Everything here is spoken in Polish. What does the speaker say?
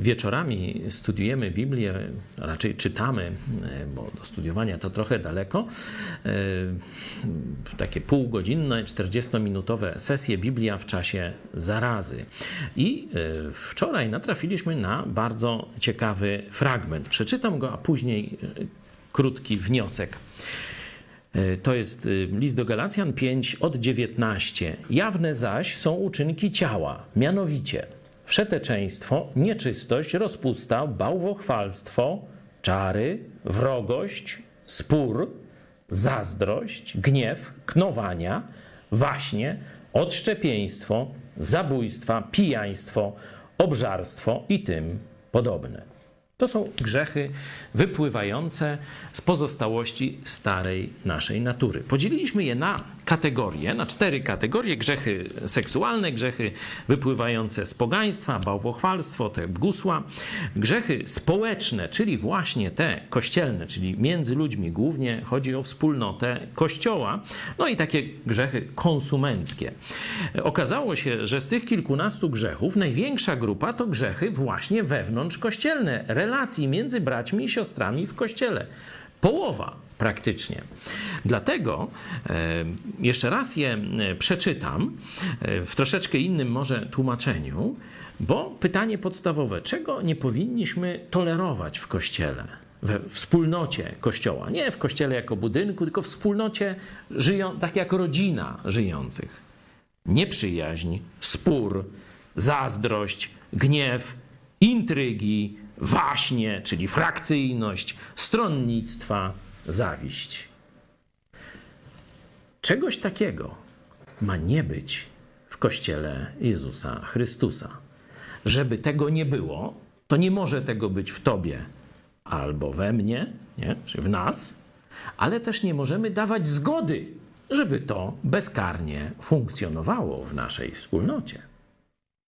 wieczorami studiujemy Biblię, raczej czytamy, e, bo do studiowania to trochę daleko, e, takie półgodzinne, 40-minutowe sesje Biblia w czasie zarazy. I e, wczoraj natrafiliśmy na bardzo ciekawy fragment. Przeczytam go, a później krótki wniosek. To jest list do Galacjan 5 od 19. Jawne zaś są uczynki ciała, mianowicie wszeteczeństwo, nieczystość, rozpusta, bałwochwalstwo, czary, wrogość, spór, zazdrość, gniew, knowania, waśnie, odszczepieństwo, zabójstwa, pijaństwo, obżarstwo i tym podobne. To są grzechy wypływające z pozostałości starej naszej natury. Podzieliliśmy je na kategorie, na cztery kategorie: grzechy seksualne, grzechy wypływające z pogaństwa, bałwochwalstwo, te gusła, grzechy społeczne, czyli właśnie te kościelne, czyli między ludźmi głównie chodzi o wspólnotę kościoła, no i takie grzechy konsumenckie. Okazało się, że z tych kilkunastu grzechów największa grupa to grzechy właśnie wewnątrz kościelne, relacji między braćmi i siostrami w kościele. Połowa praktycznie. Dlatego e, jeszcze raz je e, przeczytam e, w troszeczkę innym może tłumaczeniu, bo pytanie podstawowe, czego nie powinniśmy tolerować w kościele? We wspólnocie kościoła, nie w kościele jako budynku, tylko w wspólnocie żyją, tak jak rodzina żyjących. Nieprzyjaźń, spór, zazdrość, gniew, intrygi, waśnie, czyli frakcyjność, stronnictwa, zawiść. Czegoś takiego ma nie być w kościele Jezusa Chrystusa. Żeby tego nie było, to nie może tego być w tobie albo we mnie, nie? czy w nas, ale też nie możemy dawać zgody, żeby to bezkarnie funkcjonowało w naszej wspólnocie.